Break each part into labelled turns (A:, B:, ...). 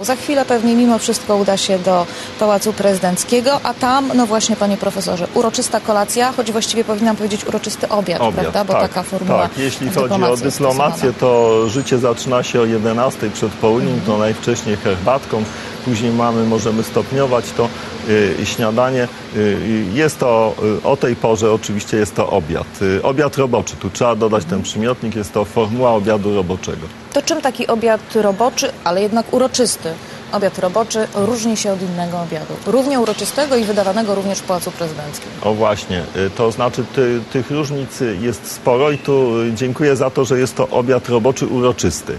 A: Za chwilę pewnie mimo wszystko uda się do Pałacu Prezydenckiego, a tam, no właśnie panie profesorze, uroczysta kolacja, choć właściwie powinnam powiedzieć uroczysty obiad,
B: Obiad,
A: prawda? Bo
B: tak,
A: taka formuła
B: Tak, jeśli chodzi o dyplomację, to życie zaczyna się o 11 przed południem, to najwcześniej herbatką, później mamy, możemy stopniować to śniadanie. Y, jest to y, o tej porze, oczywiście jest to obiad. Y, obiad roboczy, tu trzeba dodać ten przymiotnik, jest to formuła obiadu roboczego.
A: To czym taki obiad roboczy, ale jednak uroczysty obiad roboczy różni się od innego obiadu? Równie uroczystego i wydawanego również w Pałacu Prezydenckim.
B: O właśnie, y, to znaczy ty, tych różnic y, jest sporo i tu y, dziękuję za to, że jest to obiad roboczy uroczysty.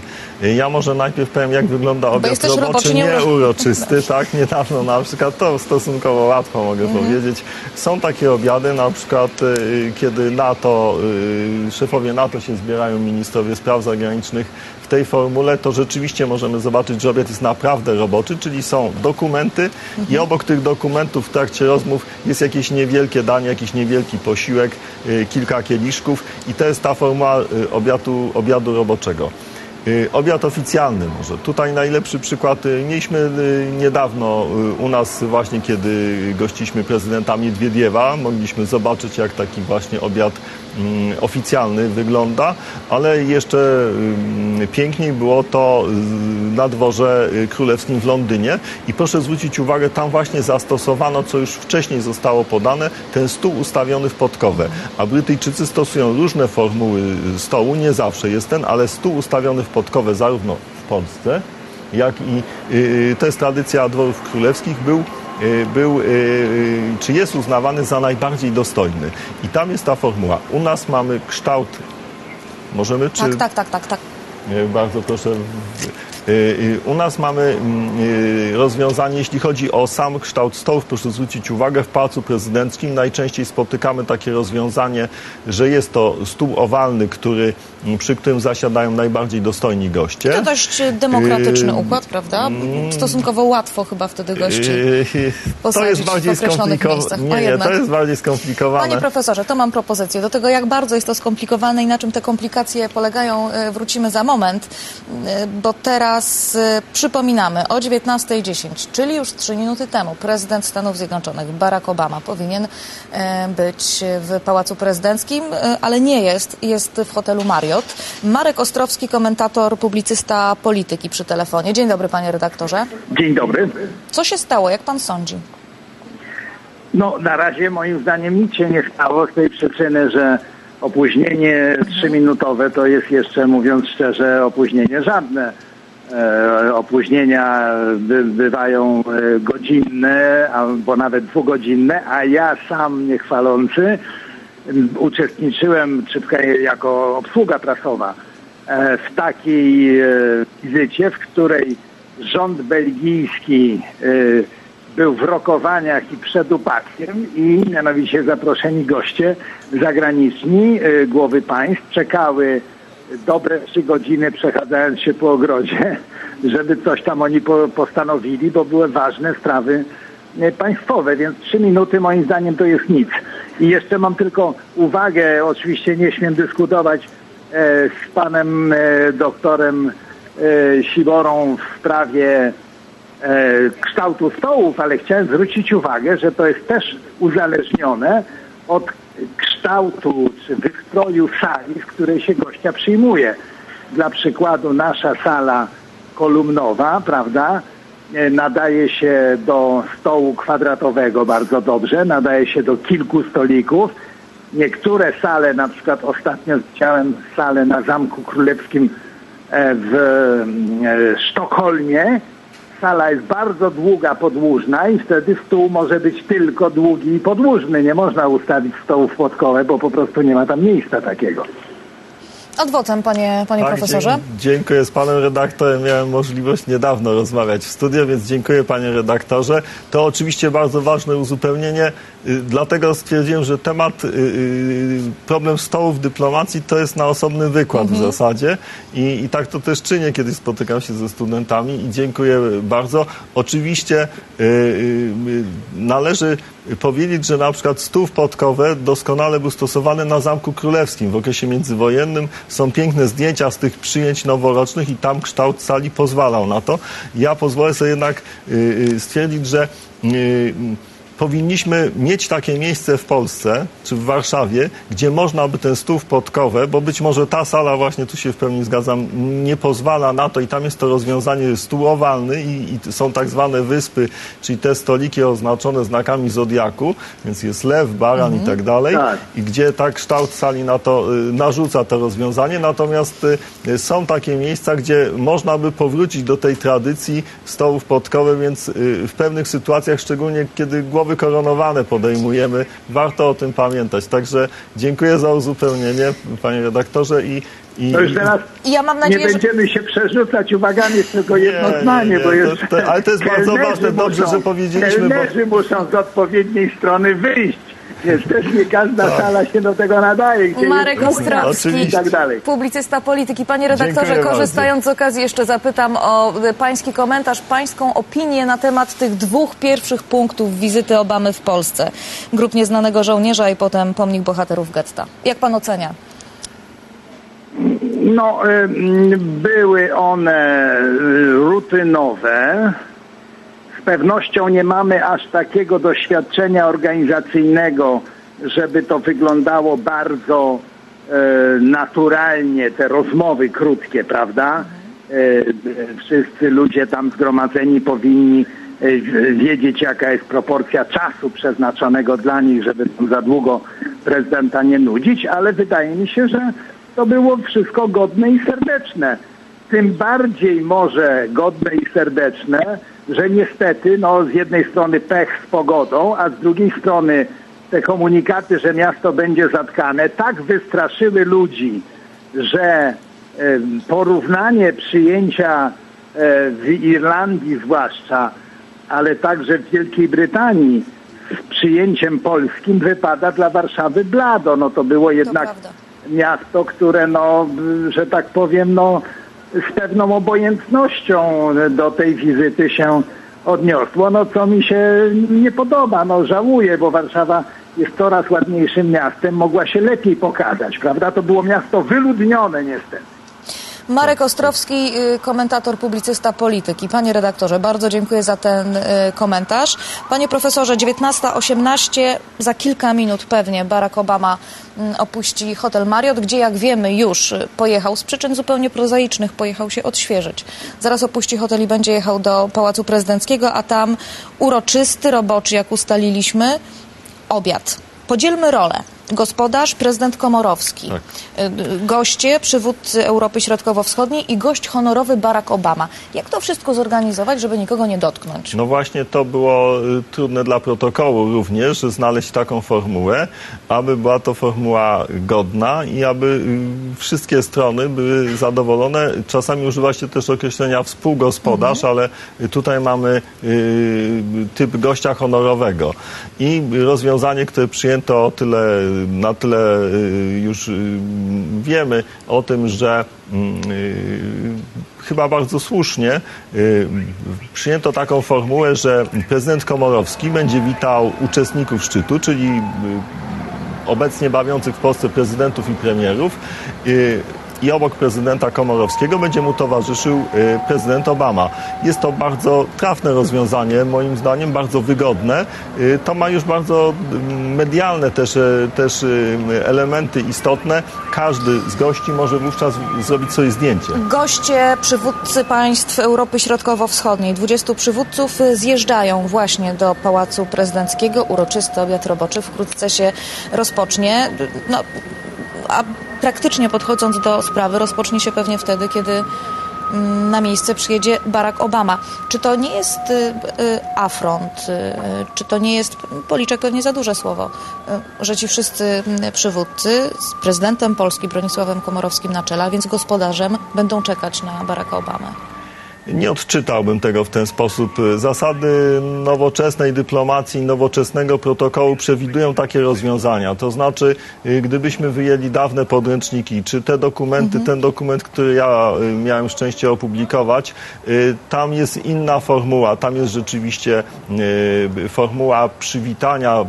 B: Ja może najpierw powiem, jak wygląda obiad roboczy
A: roboczy, nie uro-
B: nieuroczysty. Tak, niedawno na przykład, to stosunkowo łatwo mogę
A: Mhm.
B: powiedzieć. Są takie obiady, na przykład kiedy NATO, szefowie NATO się zbierają, ministrowie spraw zagranicznych w tej formule, to rzeczywiście możemy zobaczyć, że obiad jest naprawdę roboczy, czyli są dokumenty i obok tych dokumentów w trakcie rozmów jest jakieś niewielkie danie, jakiś niewielki posiłek, y, kilka kieliszków i to jest ta formuła y, obiadu, obiadu roboczego. Y, Obiad oficjalny może. Tutaj najlepszy przykład. y, Mieliśmy y, niedawno u nas właśnie, kiedy gościliśmy prezydenta Miedwiediewa, mogliśmy zobaczyć, jak taki właśnie obiad mm, oficjalny wygląda, ale jeszcze piękniej było to na dworze królewskim w Londynie i proszę zwrócić uwagę, tam właśnie zastosowano, co już wcześniej zostało podane, ten stół ustawiony w podkowę. A Brytyjczycy stosują różne formuły stołu, nie zawsze jest ten, ale stół ustawiony w podkowę zarówno w Polsce, jak i y, to jest tradycja dworów królewskich, był y, był, y, y, czy jest uznawany za najbardziej dostojny. I tam jest ta formuła. U nas mamy kształt, możemy, czy...
A: Tak, tak, tak, tak, tak.
B: Bardzo proszę. E, e, U nas mamy mm, e, rozwiązanie, jeśli chodzi o sam kształt stołów, proszę zwrócić uwagę, w Pałacu Prezydenckim najczęściej spotykamy takie rozwiązanie, że jest to stół owalny, który, m, przy którym zasiadają najbardziej dostojni goście.
A: To dość demokratyczny układ, prawda? Stosunkowo łatwo chyba wtedy gości.
B: E, To
A: posadzić
B: jest
A: w
B: bardziej
A: określonych
B: skomplikowane.
A: miejscach.
B: Nie, nie, to jest bardziej skomplikowane.
A: Panie profesorze, to mam propozycję. Do tego, jak bardzo jest to skomplikowane i na czym te komplikacje polegają, wrócimy za moment, bo teraz e, przypominamy o 19.10, czyli już 3 minuty temu, prezydent Stanów Zjednoczonych Barack Obama powinien e, być w Pałacu Prezydenckim, e, ale nie jest. Jest w hotelu Marriott. Marek Ostrowski, komentator, publicysta polityki przy telefonie. Dzień dobry, panie redaktorze.
C: Dzień dobry.
A: Co się stało, jak pan sądzi?
C: No, na razie moim zdaniem nic się nie stało z tej przyczyny, że opóźnienie trzyminutowe to jest jeszcze, mówiąc szczerze, opóźnienie żadne. E, opóźnienia by, bywają e, godzinne albo nawet dwugodzinne, a ja sam niechwalący m, uczestniczyłem czy jako obsługa prasowa e, w takiej wizycie, w której rząd belgijski był w rokowaniach i przed upadkiem i mianowicie zaproszeni goście zagraniczni, głowy państw czekały dobre trzy godziny przechadzając się po ogrodzie, żeby coś tam oni po, postanowili, bo były ważne sprawy y, państwowe, więc trzy minuty moim zdaniem to jest nic. I jeszcze mam tylko uwagę, oczywiście nie śmiem dyskutować e, z panem e, doktorem e, Siborą w sprawie e, kształtu stołów, ale chciałem zwrócić uwagę, że to jest też uzależnione od kształtu czy wystroju sali, w której się gościa przyjmuje. Dla przykładu nasza sala kolumnowa, prawda, e, nadaje się do stołu kwadratowego bardzo dobrze, nadaje się do kilku stolików. Niektóre sale, na przykład ostatnio widziałem salę na Zamku Królewskim e, w e, Sztokholmie, sala jest bardzo długa, podłużna i wtedy stół może być tylko długi i podłużny. Nie można ustawić stołów podkowe, bo po prostu nie ma tam miejsca takiego.
A: Adwotem, panie, panie
B: Tak,
A: profesorze.
B: Dziękuję. Z panem redaktorem miałem możliwość niedawno rozmawiać w studio, więc dziękuję panie redaktorze. To oczywiście bardzo ważne uzupełnienie, y, dlatego stwierdziłem, że temat y, y, problem stołów w dyplomacji to jest na osobny wykład w zasadzie I, i tak to też czynię, kiedy spotykam się ze studentami i dziękuję bardzo. Oczywiście należy powiedzieć, że na przykład stów podkowe doskonale był stosowany na Zamku Królewskim w okresie międzywojennym. Są piękne zdjęcia z tych przyjęć noworocznych i tam kształt sali pozwalał na to. Ja pozwolę sobie jednak y, y, stwierdzić, że y, powinniśmy mieć takie miejsce w Polsce, czy w Warszawie, gdzie można by ten stół podkowę, bo być może ta sala, właśnie tu się w pełni zgadzam, nie pozwala na to i tam jest to rozwiązanie stół owalny i, i są tak zwane wyspy, czyli te stoliki oznaczone znakami zodiaku, więc jest lew, baran i tak dalej,
C: Tak.
B: i gdzie tak kształt sali na to y, narzuca to rozwiązanie, natomiast y, są takie miejsca, gdzie można by powrócić do tej tradycji stołów podkowych, więc y, w pewnych sytuacjach, szczególnie kiedy głowy koronowane podejmujemy, warto o tym pamiętać. Także dziękuję za uzupełnienie, panie redaktorze i, i
C: To już teraz
A: I ja mam
C: nie
A: nadzieję, że...
C: będziemy się przerzucać uwagami, jest tylko jedno
B: nie,
C: zdanie,
B: nie,
C: bo
B: to-
C: jest...
B: to- ale to jest bardzo ważne, dobrze, że powiedzieliśmy, bo-
C: muszą z odpowiedniej strony wyjść, więc też nie każda
B: Tak.
C: sala się do tego nadaje. Gdzie
A: Marek
C: jest kuchnia
A: Ostrowski,
C: I tak dalej.
A: publicysta polityki. Panie redaktorze,
B: Dziękuję
A: korzystając z okazji jeszcze zapytam o e, pański komentarz, pańską opinię na temat tych dwóch pierwszych punktów wizyty Obamy w Polsce. Grup Nieznanego Żołnierza i potem Pomnik Bohaterów Getta. Jak pan ocenia?
C: No, były one y, rutynowe. Z pewnością nie mamy aż takiego doświadczenia organizacyjnego, żeby to wyglądało bardzo e, naturalnie, te rozmowy krótkie, prawda? E, Wszyscy ludzie tam zgromadzeni powinni e, wiedzieć, jaka jest proporcja czasu przeznaczonego dla nich, żeby tam za długo prezydenta nie nudzić, ale wydaje mi się, że to było wszystko godne i serdeczne. Tym bardziej może godne i serdeczne, że niestety no, z jednej strony pech z pogodą, a z drugiej strony te komunikaty, że miasto będzie zatkane, tak wystraszyły ludzi, że porównanie przyjęcia e, w Irlandii zwłaszcza, ale także w Wielkiej Brytanii z przyjęciem polskim wypada dla Warszawy blado. No to było jednak
A: prawda.
C: miasto, które no, że tak powiem, no z pewną obojętnością do tej wizyty się odniosło, no co mi się nie podoba, no żałuję, bo Warszawa jest coraz ładniejszym miastem, mogła się lepiej pokazać, prawda? To było miasto wyludnione niestety.
A: Marek Ostrowski, y, komentator, publicysta polityki. Panie redaktorze, bardzo dziękuję za ten y, komentarz. Panie profesorze, 19.18, za kilka minut pewnie Barack Obama mm, opuści hotel Marriott, gdzie jak wiemy już y, pojechał z przyczyn zupełnie prozaicznych, pojechał się odświeżyć. Zaraz opuści hotel i będzie jechał do Pałacu Prezydenckiego, a tam uroczysty, roboczy, jak ustaliliśmy, obiad. Podzielmy rolę. Gospodarz, prezydent Komorowski,
B: Tak.
A: y, y, goście, przywódcy Europy Środkowo-Wschodniej i gość honorowy Barack Obama. Jak to wszystko zorganizować, żeby nikogo nie dotknąć?
B: No właśnie to było y, trudne dla protokołu również, znaleźć taką formułę, aby była to formuła godna i aby wszystkie strony były zadowolone. Czasami używa się też określenia współgospodarz, ale y, tutaj mamy typ gościa honorowego. I rozwiązanie, które przyjęto o tyle, na tyle y, już y, wiemy o tym, że mm, y, chyba bardzo słusznie przyjęto taką formułę, że prezydent Komorowski będzie witał uczestników szczytu, czyli obecnie bawiących w Polsce prezydentów i premierów. Y, I obok prezydenta Komorowskiego będzie mu towarzyszył y, prezydent Obama. Jest to bardzo trafne rozwiązanie, moim zdaniem bardzo wygodne. Y, To ma już bardzo mm, medialne też, e, też y, elementy istotne. Każdy z gości może wówczas zrobić sobie zdjęcie.
A: Goście, przywódcy państw Europy Środkowo-Wschodniej, 20 przywódców y, zjeżdżają właśnie do Pałacu Prezydenckiego. Uroczysty obiad roboczy wkrótce się rozpocznie. No, a praktycznie podchodząc do sprawy, rozpocznie się pewnie wtedy, kiedy mm, na miejsce przyjedzie Barack Obama. Czy to nie jest y, y, afront, y, czy to nie jest, policzek pewnie za duże słowo, że ci wszyscy mm, przywódcy z prezydentem Polski Bronisławem Komorowskim na czele, a więc gospodarzem, będą czekać na Baracka Obamę?
B: Nie odczytałbym tego w ten sposób. Zasady nowoczesnej dyplomacji, nowoczesnego protokołu przewidują takie rozwiązania. To znaczy, y, gdybyśmy wyjęli dawne podręczniki, czy te dokumenty, ten dokument, który ja y, miałem szczęście opublikować, y, tam jest inna formuła. Tam jest rzeczywiście formuła przywitania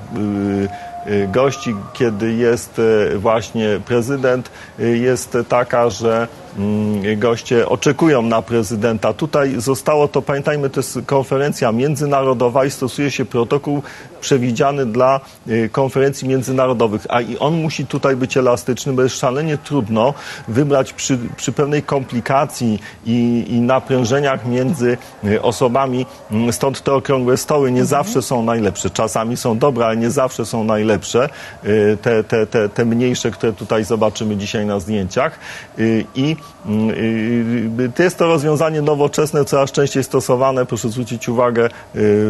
B: gości, kiedy jest właśnie prezydent, jest taka, że goście oczekują na prezydenta. Tutaj zostało to, pamiętajmy, to jest konferencja międzynarodowa i stosuje się protokół przewidziany dla y, konferencji międzynarodowych, a i on musi tutaj być elastyczny, bo jest szalenie trudno wybrać przy, przy pewnej komplikacji i, i naprężeniach między y, osobami, mm, stąd te okrągłe stoły nie zawsze są najlepsze. Czasami są dobre, ale nie zawsze są najlepsze. Y, Te, te, te, te mniejsze, które tutaj zobaczymy dzisiaj na zdjęciach. I mm, jest to rozwiązanie nowoczesne, coraz częściej stosowane. Proszę zwrócić uwagę, y,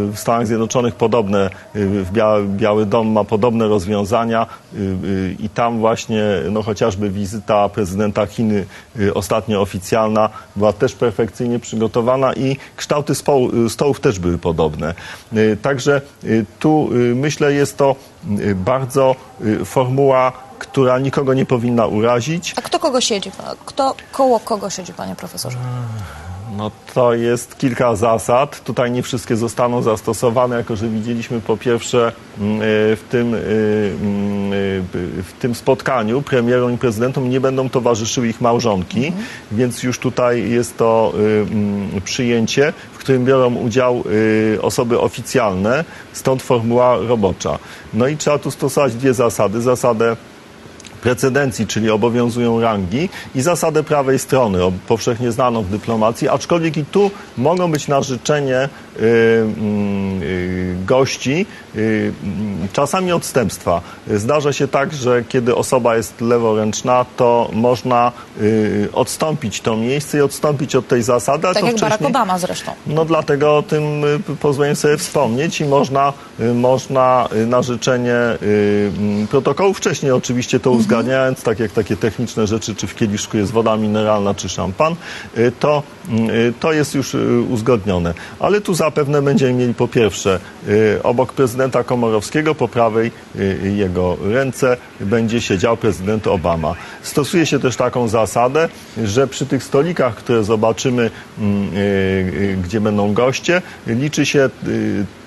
B: w Stanach Zjednoczonych podobne, y, Biały Dom ma podobne rozwiązania y, i tam właśnie no, chociażby wizyta prezydenta Chiny ostatnio oficjalna była też perfekcyjnie przygotowana i kształty stołów też były podobne. Także tu myślę jest to bardzo formuła, która nikogo nie powinna urazić.
A: A kto kogo siedzi? Kto koło kogo siedzi, panie profesorze?
B: No to jest kilka zasad. Tutaj nie wszystkie zostaną zastosowane, jako że widzieliśmy po pierwsze mm, y, w tym, y, mm, y, w tym spotkaniu premierom i prezydentom nie będą towarzyszyły ich małżonki, więc już tutaj jest to mm, przyjęcie, w którym biorą udział osoby oficjalne, stąd formuła robocza. No i trzeba tu stosować dwie zasady. Zasadę precedencji, czyli obowiązują rangi i zasadę prawej strony, powszechnie znaną w dyplomacji, aczkolwiek i tu mogą być na życzenie y, mm, y, gości y, mm, czasami odstępstwa. Zdarza się tak, że kiedy osoba jest leworęczna, to można odstąpić to miejsce i odstąpić od tej zasady, a
A: Tak
B: to
A: jak Barack. Obama zresztą.
B: No dlatego o tym pozwolę sobie wspomnieć i można, można na życzenie mm, protokołu wcześniej oczywiście to uzgadniając, tak jak takie techniczne rzeczy, czy w kieliszku jest woda mineralna, czy szampan, y, to, y, to jest już y, uzgodnione. Ale tu zapewne będziemy mieli po pierwsze obok prezydenta Komorowskiego, po prawej jego ręce będzie siedział prezydent Obama. Stosuje się też taką zasadę, że przy tych stolikach, które zobaczymy, mm, gdzie będą goście, liczy się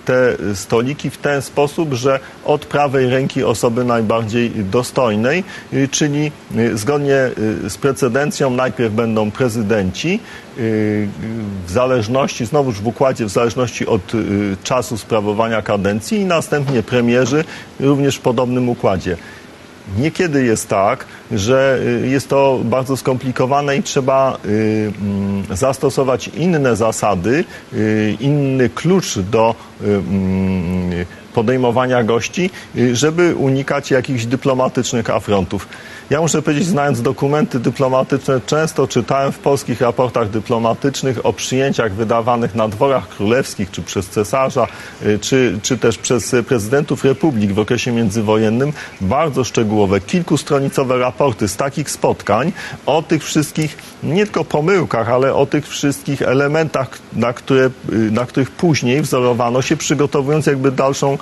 B: te stoliki w ten sposób, że od prawej ręki osoby najbardziej dostojnej, y, czyli y, zgodnie y, z precedencją najpierw będą prezydenci, w zależności, znowuż w układzie, w zależności od czasu sprawowania kadencji i następnie premierzy, również w podobnym układzie. Niekiedy jest tak, że y, jest to bardzo skomplikowane i trzeba y, mm, zastosować inne zasady, y, inny klucz do mm, podejmowania gości, y, żeby unikać jakichś dyplomatycznych afrontów. Ja muszę powiedzieć, znając dokumenty dyplomatyczne, często czytałem w polskich raportach dyplomatycznych o przyjęciach wydawanych na dworach królewskich, czy przez cesarza, y, czy, czy też przez prezydentów republik w okresie międzywojennym, bardzo szczegółowe, kilkustronicowe raporty z takich spotkań o tych wszystkich, nie tylko pomyłkach, ale o tych wszystkich elementach, na, które, y, na których później wzorowano się, przygotowując jakby dalszą,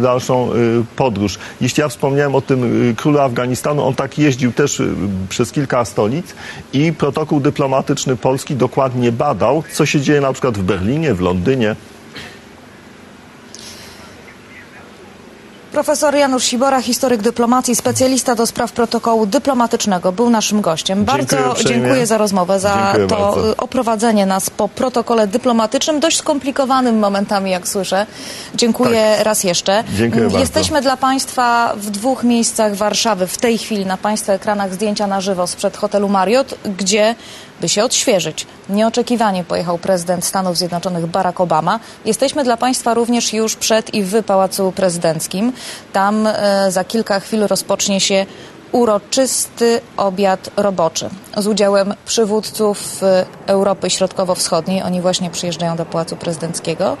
B: dalszą y, podróż. Jeśli ja wspomniałem o tym y, królu Afganistanu, on tak jeździł też y, przez kilka stolic i protokół dyplomatyczny Polski dokładnie badał, co się dzieje na przykład w Berlinie, w Londynie.
A: Profesor Janusz Sibora, historyk dyplomacji, specjalista do spraw protokołu dyplomatycznego, był naszym gościem. Bardzo
B: Dziękuję
A: dziękuję za rozmowę, za
B: Dziękuję
A: to
B: bardzo.
A: oprowadzenie nas po protokole dyplomatycznym, dość skomplikowanym momentami, jak słyszę. Dziękuję raz jeszcze.
B: Tak. Dziękuję bardzo.
A: Jesteśmy dla Państwa w dwóch miejscach Warszawy. W tej chwili na Państwa ekranach zdjęcia na żywo sprzed hotelu Marriott, gdzie by się odświeżyć. Nieoczekiwanie pojechał prezydent Stanów Zjednoczonych Barack Obama. Jesteśmy dla Państwa również już przed i w Pałacu Prezydenckim. Tam e, za kilka chwil rozpocznie się uroczysty obiad roboczy z udziałem przywódców e, Europy Środkowo-Wschodniej. Oni właśnie przyjeżdżają do Pałacu Prezydenckiego.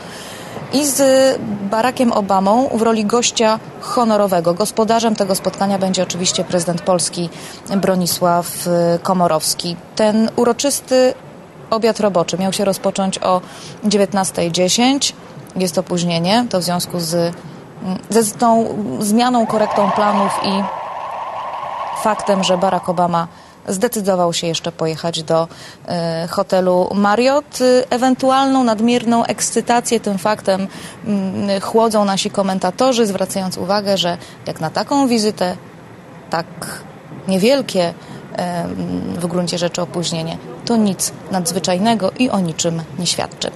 A: I z Barackiem Obamą w roli gościa honorowego. Gospodarzem tego spotkania będzie oczywiście prezydent Polski Bronisław e, Komorowski. Ten uroczysty obiad roboczy miał się rozpocząć o 19.10. Jest opóźnienie, to w związku z, tą zmianą, korektą planów i faktem, że Barack Obama zdecydował się jeszcze pojechać do e, hotelu Marriott. E, Ewentualną nadmierną ekscytację tym faktem mm, chłodzą nasi komentatorzy, zwracając uwagę, że jak na taką wizytę tak niewielkie em, w gruncie rzeczy opóźnienie, to nic nadzwyczajnego i o niczym nie świadczy.